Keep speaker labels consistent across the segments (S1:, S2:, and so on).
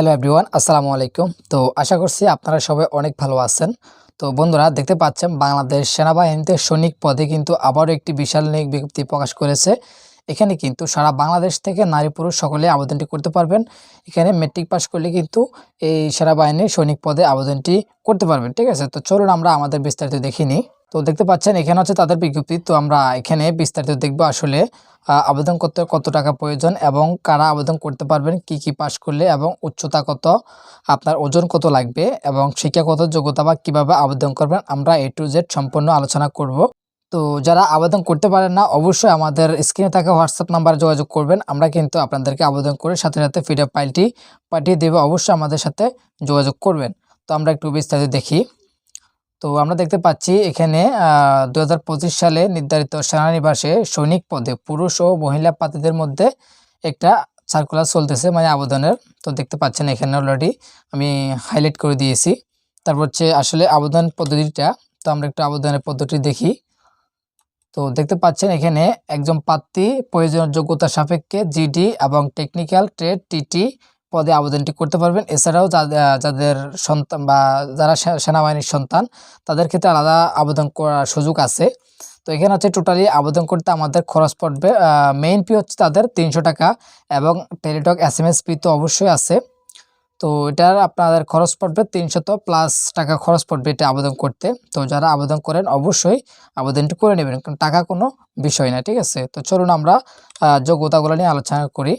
S1: Hello everyone আসসালামু আলাইকুম তো আশা করছি আপনারা সবাই অনেক ভালো আছেন। তো বন্ধুরা, দেখতে পাচ্ছেন বাংলাদেশ সেনাবাহিনীতে সৈনিক পদে কিন্তু আবারও একটি বিশাল নিয়োগ বিজ্ঞপ্তি প্রকাশ করেছে। এখানে কিন্তু সারা বাংলাদেশ থেকে নারী পুরুষ সকলে আবেদনটি করতে পারবেন। এখানে মেট্রিক পাস করলে কিন্তু এই সেনাবাহিনীর সৈনিক পদে আবেদনটি করতে পারবেন। ঠিক আছে? তো চলুন আমরা আমাদের বিস্তারিত দেখিনি তো দেখতে পাচ্ছেন, এখানে হচ্ছে তাদের বিজ্ঞপ্তি। তো আমরা এখানে বিস্তারিত দেখব আসলে আবেদন করতে কত টাকা প্রয়োজন এবং কারা আবেদন করতে পারবেন, কি কি পাস করলে এবং উচ্চতা কত, আপনার ওজন কত লাগবে এবং শিক্ষাগত যোগ্যতা বা কীভাবে আবেদন করবেন, আমরা এ টু জেড সম্পূর্ণ আলোচনা করব। তো যারা আবেদন করতে পারেন না, অবশ্যই আমাদের স্ক্রিনে থাকা হোয়াটসঅ্যাপ নাম্বারে যোগাযোগ করবেন, আমরা কিন্তু আপনাদেরকে আবেদন করে সাথে সাথে পিডিএফ ফাইলটি পাঠিয়ে দেবো, অবশ্যই আমাদের সাথে যোগাযোগ করবেন। তো আমরা একটু বিস্তারিত দেখি। তো আমরা দেখতে পাচ্ছি এখানে দু হাজার পঁচিশ সালে নির্ধারিত সেনানিবাসে সৈনিক পদে পুরুষ ও মহিলা প্রার্থীদের মধ্যে একটা সার্কুলার চলতেছে মানে আবেদনের। তো দেখতে পাচ্ছেন এখানে অলরেডি আমি হাইলাইট করে দিয়েছি। তারপর হচ্ছে আসলে আবেদন পদ্ধতিটা, তো আমরা একটু আবেদনের পদ্ধতি দেখি। তো দেখতে পাচ্ছেন এখানে একজন প্রার্থী প্রয়োজনীয় যোগ্যতা সাপেক্ষে জিডি এবং টেকনিক্যাল ট্রেড টিটি পদে আবেদনটি করতে পারবেন। এছাড়াও যাদের সন্তান বা যারা সেনাবাহিনীর সন্তান, তাদের ক্ষেত্রে আলাদা আবেদন করার সুযোগ আছে। তো এখানে হচ্ছে টোটালি আবেদন করতে আমাদের খরচ পড়বে মেইন পি হচ্ছে তাদের তিনশো টাকা এবং Teletalk S M S fee তো অবশ্যই আছে। তো এটার আপনাদের খরচ পড়বে তিনশত প্লাস টাকা খরচ পড়বে এটা আবেদন করতে। তো যারা আবেদন করেন অবশ্যই আবেদনটি করে নেবেন, কারণ টাকা কোনো বিষয় না, ঠিক আছে? তো চলুন আমরা যোগ্যতাগুলো নিয়ে আলোচনা করি।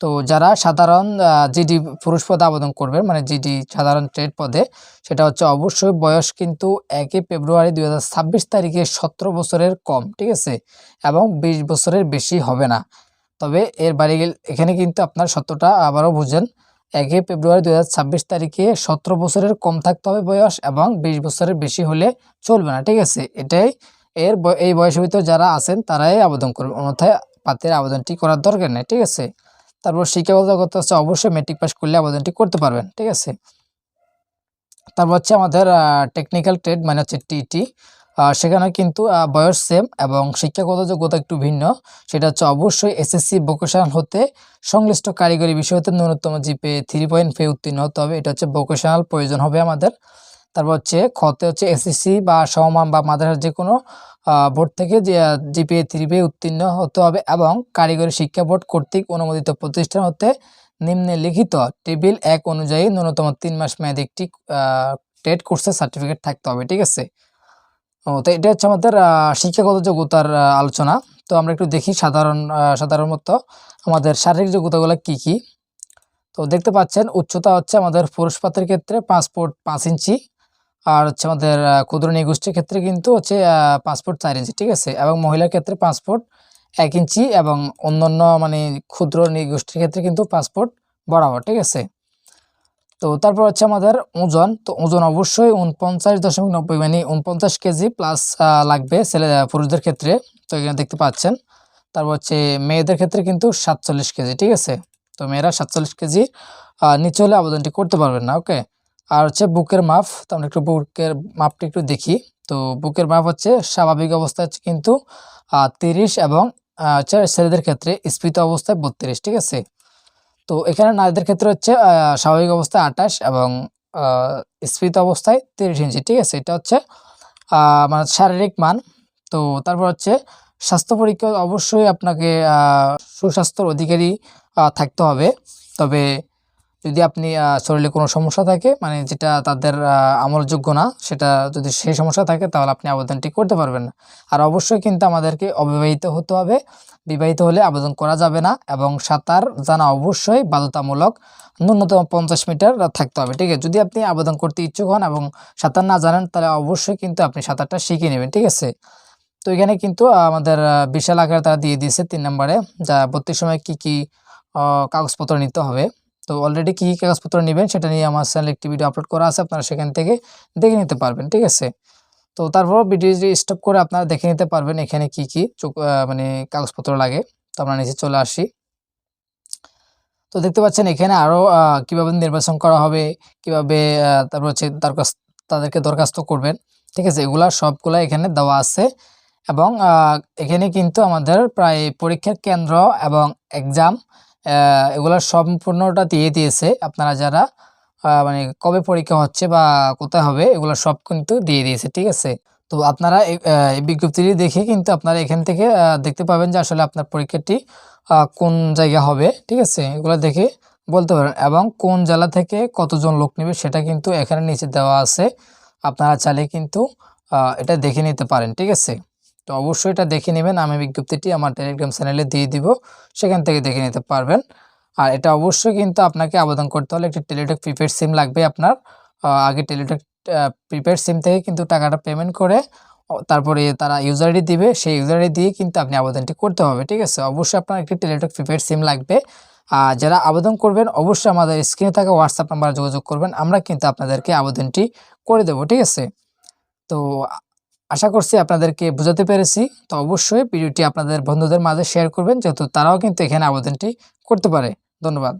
S1: তো যারা সাধারণ জিডি পুরুষ পদে আবেদন করবেন মানে জিডি সাধারণ ট্রেড পদে, সেটা হচ্ছে অবশ্যই বয়স কিন্তু একই ফেব্রুয়ারি দুই হাজার ছাব্বিশ তারিখে সতেরো বছরের কম, ঠিক আছে? এবং বিশ বছরের বেশি হবে না। তবে এর বাইরে এখানে কিন্তু আপনার সত্যটা আবারও বুঝেন, একই ফেব্রুয়ারি দু হাজার ছাব্বিশ তারিখে সতেরো বছরের কম থাকতে হবে বয়স এবং বিশ বছরের বেশি হলে চলবে না, ঠিক আছে? এটাই এর এই বয়সের ভিতরে যারা আছেন তারাই আবেদন করবেন, অন্যথায় পাতের আবেদনটি করার দরকার নেই, ঠিক আছে? তারপর শিক্ষাগত যোগ্যতা হচ্ছে অবশ্যই মেট্রিক পাস করলে আবেদনটি করতে পারবেন, ঠিক আছে? তারপর হচ্ছে আমাদের টেকনিক্যাল ট্রেড মানে হচ্ছে টিটি সেখানে কিন্তু বয়স সেম এবং শিক্ষাগত যোগ্যতা একটু ভিন্ন। সেটা হচ্ছে অবশ্যই এসএসসি ভোকেশনাল হতে সংশ্লিষ্ট কারিগরি বিষয় হতে ন্যূনতম জিপে থ্রি পয়েন্ট ফে উত্তীর্ণ হতে হবে, এটা হচ্ছে ভোকেশনাল প্রয়োজন হবে আমাদের। তারপর হচ্ছে খতে হচ্ছে এসএসসি বা সমমান বা মাদ্রাসার যে কোনো বোর্ড থেকে জিপিএ থ্রি পে উত্তীর্ণ হতে হবে এবং কারিগরি শিক্ষা বোর্ড কর্তৃক অনুমোদিত প্রতিষ্ঠান হতে নিম্নে লিখিত টেবিল এক অনুযায়ী ন্যূনতম তিন মাস মেয়াদী একটি টেট কোর্সের সার্টিফিকেট থাকতে হবে, ঠিক আছে? তো এটা হচ্ছে আমাদের শিক্ষাগত যোগ্যতার আলোচনা। তো আমরা একটু দেখি সাধারণ সাধারণত আমাদের শারীরিক যোগ্যতাগুলো কি কি? তো দেখতে পাচ্ছেন, উচ্চতা হচ্ছে আমাদের পুরুষ পাত্রের ক্ষেত্রে পাঁচ ফুট পাঁচ ইঞ্চি। আর হচ্ছে আমাদের ক্ষুদ্র নিগোষ্ঠীর ক্ষেত্রে কিন্তু হচ্ছে ফুট চার ইঞ্চি, ঠিক আছে? এবং মহিলার ক্ষেত্রে ফুট এক ইঞ্চি এবং অন্যান্য মানে ক্ষুদ্র নিগোষ্ঠীর ক্ষেত্রে কিন্তু ফুট বরাবর, ঠিক আছে? তো তারপর হচ্ছে আমাদের ওজন। তো ওজন অবশ্যই উনপঞ্চাশ দশমিক নব্বই মানে উনপঞ্চাশ কেজি প্লাস লাগবে ছেলে পুরুষদের ক্ষেত্রে। তো এখানে দেখতে পাচ্ছেন। তারপর হচ্ছে মেয়েদের ক্ষেত্রে কিন্তু সাতচল্লিশ কেজি, ঠিক আছে? তো মেয়েরা সাতচল্লিশ কেজি নিচে হলে আবেদনটি করতে পারবেন না ওকে আর হচ্ছে বুকের মাপ, তো আমরা একটু বুকের মাপটা একটু দেখি। তো বুকের মাপ হচ্ছে স্বাভাবিক অবস্থায় হচ্ছে কিন্তু তিরিশ এবং হচ্ছে ছেলেদের ক্ষেত্রে স্ফীত অবস্থায় বত্রিশ, ঠিক আছে? তো এখানে নারীদের ক্ষেত্রে হচ্ছে স্বাভাবিক অবস্থায় আঠাশ এবং স্ফীত অবস্থায় তিরিশ ইঞ্চি, ঠিক আছে? এটা হচ্ছে মানে শারীরিক মান। তো তারপর হচ্ছে স্বাস্থ্য পরীক্ষা অবশ্যই আপনাকে সুস্বাস্থ্যর অধিকারী থাকতে হবে। তবে যদি আপনি শরীরে কোনো সমস্যা থাকে মানে যেটা তাদের আমলযোগ্য না, সেটা যদি সেই সমস্যা থাকে, তাহলে আপনি আবেদনটি করতে পারবেন না। আর অবশ্যই কিন্তু আমাদেরকে অবিবাহিত হতে হবে। বিবাহিত হলে আবেদন করা যাবে না এবং সাঁতার জানা অবশ্যই বাধ্যতামূলক। ন্যূনতম পঞ্চাশ মিটার থাকতে হবে, ঠিক আছে? যদি আপনি আবেদন করতে ইচ্ছুক হন এবং সাঁতার না জানেন, তাহলে অবশ্যই কিন্তু আপনি সাঁতারটা শিখে নেবেন, ঠিক আছে? তো এখানে কিন্তু আমাদের বিশাল আকারে তারা দিয়ে দিয়েছে তিন নম্বরে, যা ভর্তির সময় কি কি কাগজপত্র নিতে হবে। তো অলরেডি কী কী কাগজপত্র নেবেন সেটা নিয়ে আমার চ্যানেলে একটি ভিডিও আপলোড করা আছে, আপনারা সেখান থেকে দেখে নিতে পারবেন, ঠিক আছে? তো তারপর ভিডিও স্টপ করে আপনারা দেখে নিতে পারবেন এখানে কি কি মানে কাগজপত্র লাগে। তো আমরা নিচে চলে আসি। তো দেখতে পাচ্ছেন এখানে আরও কীভাবে নির্বাচন করা হবে, কীভাবে তারপর হচ্ছে দরখাস্ত তাদেরকে দরখাস্ত করবেন, ঠিক আছে? এগুলা সবগুলা এখানে দেওয়া আছে এবং এখানে কিন্তু আমাদের প্রায় পরীক্ষার কেন্দ্র এবং এক্সাম এগুলোর সম্পূর্ণটা দিয়ে দিয়েছে। আপনারা যারা মানে কবে পরীক্ষা হচ্ছে বা কোথায় হবে, এগুলো সব কিন্তু দিয়ে দিয়েছে, ঠিক আছে? তো আপনারা এই বিজ্ঞপ্তিটি দেখে কিন্তু আপনারা এখান থেকে দেখতে পাবেন যে আসলে আপনার পরীক্ষাটি কোন জায়গা হবে, ঠিক আছে? এগুলো দেখে বলতে পারেন। এবং কোন জেলা থেকে কতজন লোক নেবে সেটা কিন্তু এখানে নিচে দেওয়া আছে। আপনারা চাইলে কিন্তু এটা দেখে নিতে পারেন, ঠিক আছে? তো অবশ্যই এটা দেখে নেবেন। আমি বিজ্ঞপ্তিটি আমার টেলিগ্রাম চ্যানেলে দিয়ে দিব। সেখান থেকে দেখে নিতে পারবেন। আর এটা অবশ্যই কিন্তু আপনাকে আবেদন করতে হলে একটি টেলিটক প্রিপেড সিম লাগবে আপনার। আগে টেলিটক প্রিপেড সিম থেকে কিন্তু টাকাটা পেমেন্ট করে তারপরে তারা ইউজার আইডি দিবে। সেই ইউজার আইডি দিয়ে কিন্তু আপনি আবেদনটি করতে হবে, ঠিক আছে? অবশ্যই আপনার একটি টেলিটক প্রিপেড সিম লাগবে। আর যারা আবেদন করবেন, অবশ্যই আমাদের স্ক্রিনে থাকা হোয়াটসঅ্যাপ নাম্বারে যোগাযোগ করবেন। আমরা কিন্তু আপনাদেরকে আবেদনটি করে দেবো, ঠিক আছে? তো আশা করছি আপনাদেরকে বোঝাতে পেরেছি। তো অবশ্যই ভিডিওটি আপনাদের বন্ধুদের মাঝে শেয়ার করবেন, যেহেতু তারাও কিন্তু এখানে আবেদনটি করতে পারে। ধন্যবাদ।